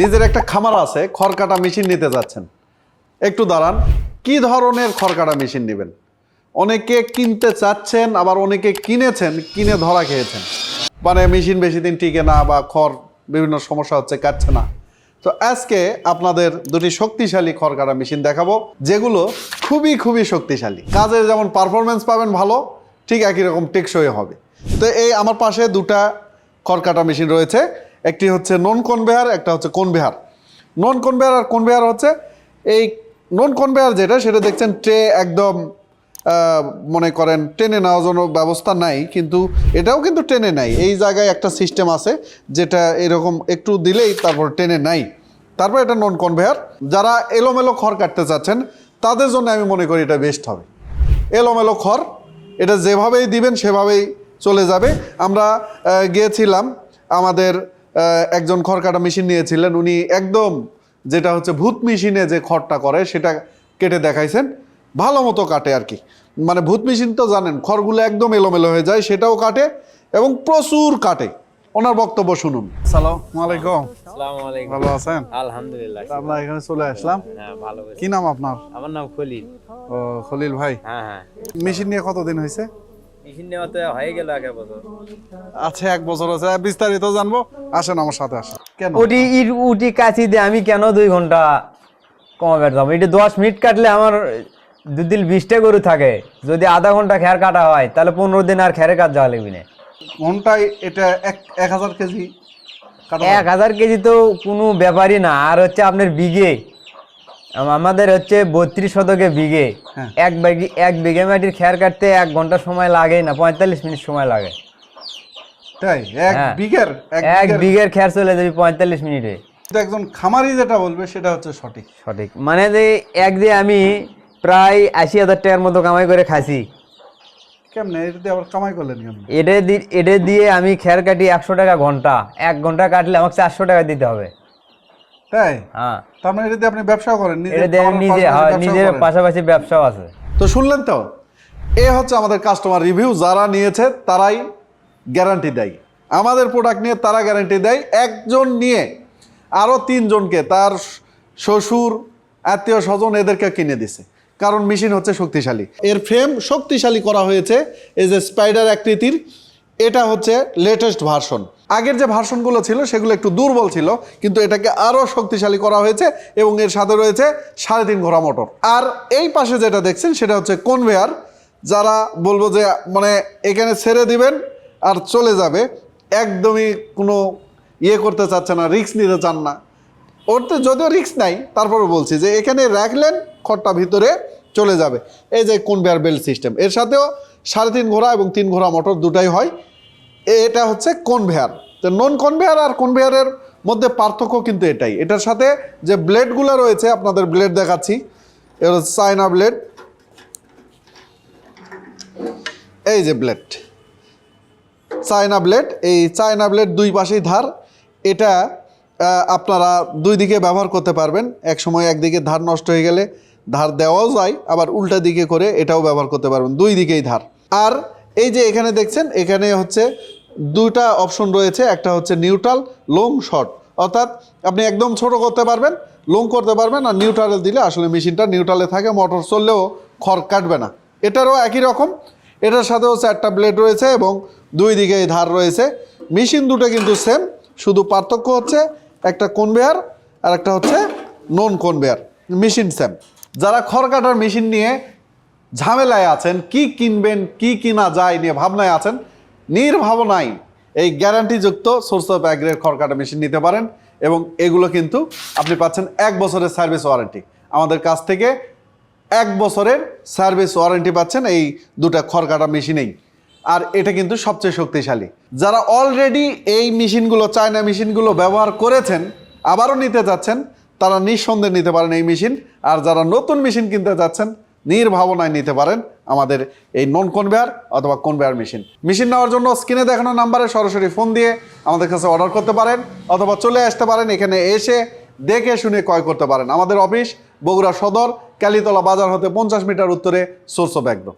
নিজের একটা খামার আছে খড় কাটা মেশিন নিতে যাচ্ছেন। একটু দাঁড়ান, কি ধরনের খড় কাটা মেশিন নেবেন? অনেকে কিনতে চাচ্ছেন, আবার অনেকে কিনেছেন, কিনে ধরা খেয়েছেন। মানে মেশিন বেশি দিন টিকে না বা খড় বিভিন্ন সমস্যা হচ্ছে, কাটছে না। তো আজকে আপনাদের দুটি শক্তিশালী খড় কাটা মেশিন দেখাবো, যেগুলো খুবই খুবই শক্তিশালী। কাজের যেমন পারফরমেন্স পাবেন ভালো, ঠিক একই রকম টেকসই হবে। তো এই আমার পাশে দুটা খড় কাটা মেশিন রয়েছে। একটি হচ্ছে নন কনভেয়ার, একটা হচ্ছে কনভেয়ার। নন কনভেয়ার আর কনভেয়ার হচ্ছে এই নন কনভেয়ার যেটা, সেটা দেখছেন ট্রে একদম মনে করেন টেনে নেওয়ার জন্য ব্যবস্থা নাই, কিন্তু এটাও কিন্তু টেনে নাই এই জায়গায় একটা সিস্টেম আছে যেটা এরকম একটু দিলেই তারপর টেনে নাই তারপর এটা নন কনভেয়ার। যারা এলোমেলো খড় কাটতে চাচ্ছেন, তাদের জন্য আমি মনে করি এটা বেস্ট হবে। এলোমেলো খড়, এটা যেভাবেই দিবেন, সেভাবেই চলে যাবে। আমরা গিয়েছিলাম আমাদের একজন খড় কাটা মেশিন নিয়েছিলেন। উনি একদম যেটা হচ্ছে ভূত মেশিনে যে খড়টা করে সেটা কেটে দেখাইছেন। ভালো মতো কাটে আর কি। মানে ভূত মেশিন তো জানেন খড়গুলো একদম এলোমেলো হয়ে যায় সেটাও কাটে এবং প্রচুর কাটে। ওনার বক্তব্য শুনুন। সালাম আলাইকুম। আসসালামু আলাইকুম। ভালো আছেন? আলহামদুলিল্লাহ। আমরা এখানে চলে আসলাম। হ্যাঁ ভালো কি নাম আপনার? আমার নাম খলিল। ও খলিল ভাই। হ্যাঁ হ্যাঁ। মেশিন নিয়ে কতদিন হয়েছে? মেশিন নেওয়া তো হয়ে গেল এক বছর। আচ্ছা এক বছর আছে। বিস্তারিত জানব। আসেন আমার সাথে আসেন। কেন? উটি ইট উটি কাচি দিয়ে আমি কেন দুই ঘণ্টা কমাবে যাব? এটি দশ মিনিট কাটলে আমার দুদিন বিশটা গরু থাকে। যদি আধা ঘণ্টা খ্যার কাটা হয় তাহলে পনেরো দিন আর খ্যারে কাজ যাওয়া লাগবে না। ঘন্টায় এটা এক এক হাজার কেজি এক হাজার কেজি তো কোনো ব্যাপারই না। আর হচ্ছে আপনার বিঘে আমাদের হচ্ছে বত্রিশ শতকে বিঘে। হ্যাঁ। এক বিঘে এক বিঘে মাটির খেয়ার কাটতে এক ঘণ্টা সময় লাগে না পঁয়তাল্লিশ মিনিট সময় লাগে। তাই? এক হ্যাঁ। বিঘের এক বিঘের খ্যার চলে যাবে পঁয়তাল্লিশ মিনিটে। একজন খামারি যেটা বলবে সেটা হচ্ছে সঠিক। সঠিক। মানে যে এক আমি প্রায় আশি হাজার টাকার মতো কামাই করে খাসি কেমনে? এটা দিয়ে আবার কামাই করলেন কেমন? এটা দিয়ে আমি খ্যার কাটি একশো টাকা ঘণ্টা। এক ঘণ্টা কাটলে আমাকে চারশো টাকা দিতে হবে। তাই? হ্যাঁ। তার মানে এটা দিয়ে আপনি ব্যবসাও করেন নিজের নিজে পাশাপাশি নিজের পাশাপাশি ব্যবসাও আছে। তো শুনলেন তো এ হচ্ছে আমাদের কাস্টমার রিভিউ যারা নিয়েছে তারাই গ্যারান্টি দেয়। আমাদের প্রোডাক্ট নিয়ে তারা গ্যারান্টি দেয় একজন নিয়ে আরও তিনজনকে তার শ্বশুর আত্মীয় স্বজন এদেরকে কিনে দিছে। কারণ মেশিন হচ্ছে শক্তিশালী। এর ফ্রেম শক্তিশালী করা হয়েছে এই যে স্পাইডার আকৃতির এটা হচ্ছে লেটেস্ট ভার্সন আগের যে ভার্সনগুলো ছিল, সেগুলো একটু দুর্বল ছিল, কিন্তু এটাকে আরও শক্তিশালী করা হয়েছে এবং এর সাথে রয়েছে সাড়ে তিন ঘোড়া মোটর। আর এই পাশে যেটা দেখছেন, সেটা হচ্ছে কনভেয়ার, যারা বলব যে মানে এখানে ছেড়ে দিবেন আর চলে যাবে, একদমই কোনো ইয়ে করতে চাচ্ছে না রিক্স নিতে চান না। ওরতে যদিও রিস্ক নাই তারপরে বলছি যে, এখানে রাখলেন, খড়টা ভিতরে চলে যাবে। এই যে কনভেয়ার বেল্ট সিস্টেম, এর সাথেও সাড়ে তিন ঘোড়া এবং তিন ঘোড়া মোটর দুটাই হয়। এটা হচ্ছে কনভেয়ার তো নন কনভেয়ার আর কনভেয়ারের মধ্যে পার্থক্য কিন্তু এটাই। এটার সাথে যে ব্লেডগুলো রয়েছে, আপনাদের ব্লেড দেখাচ্ছি। হচ্ছে চায়না ব্লেড এই যে ব্লেড চায়না ব্লেড এই চায়না ব্লেড দুই পাশেই ধার। এটা আপনারা দুই দিকে ব্যবহার করতে পারবেন। এক সময় একদিকে ধার নষ্ট হয়ে গেলে ধার দেওয়াও যায়, আবার উল্টা দিকে করে এটাও ব্যবহার করতে পারবেন। দুই দিকেই ধার। আর এই যে এখানে দেখছেন, এখানে হচ্ছে দুটা অপশন রয়েছে, একটা হচ্ছে নিউট্রাল লং শর্ট অর্থাৎ আপনি একদম ছোট করতে পারবেন লং করতে পারবেন আর নিউট্রালে দিলে আসলে মেশিনটা নিউট্রালে থাকে মোটর চললেও খড় কাটবে না। এটারও একই রকম। এটার সাথেও চারটা ব্লেড রয়েছে এবং দুই দিকে ধার রয়েছে। মেশিন দুটো কিন্তু সেম শুধু পার্থক্য হচ্ছে একটা কনভেয়ার আর একটা হচ্ছে নন কনভেয়ার মেশিন সেম যারা খড় কাটার মেশিন নিয়ে ঝামেলায় আছেন, কি কিনবেন, কি কিনা যায় নিয়ে ভাবনায় আছেন নির্ভাবনায় এই গ্যারান্টিযুক্ত সোর্স অফ অ্যাগ্রের খড় কাটা মেশিন নিতে পারেন এবং এগুলো কিন্তু আপনি পাচ্ছেন এক বছরের সার্ভিস ওয়ারেন্টি আমাদের কাছ থেকে এক বছরের সার্ভিস ওয়ারেন্টি পাচ্ছেন এই দুটা খড় কাটা মেশিনেই আর এটা কিন্তু সবচেয়ে শক্তিশালী। যারা অলরেডি এই মেশিনগুলো চায়না মেশিনগুলো ব্যবহার করেছেন, আবারও নিতে যাচ্ছেন, তারা নিঃসন্দেহে নিতে পারেন এই মেশিন আর যারা নতুন মেশিন কিনতে যাচ্ছেন নির্ভাবনায় নিতে পারেন আমাদের এই নন কনভেয়ার অথবা কনভেয়ার মেশিন মেশিন নেওয়ার জন্য স্ক্রিনে দেখানো নাম্বারে সরাসরি ফোন দিয়ে আমাদের কাছে অর্ডার করতে পারেন অথবা চলে আসতে পারেন, এখানে এসে দেখে শুনে ক্রয় করতে পারেন। আমাদের অফিস বগুড়া সদর ক্যালিতলা বাজার হতে পঞ্চাশ মিটার উত্তরে সোর্স অফ একদম।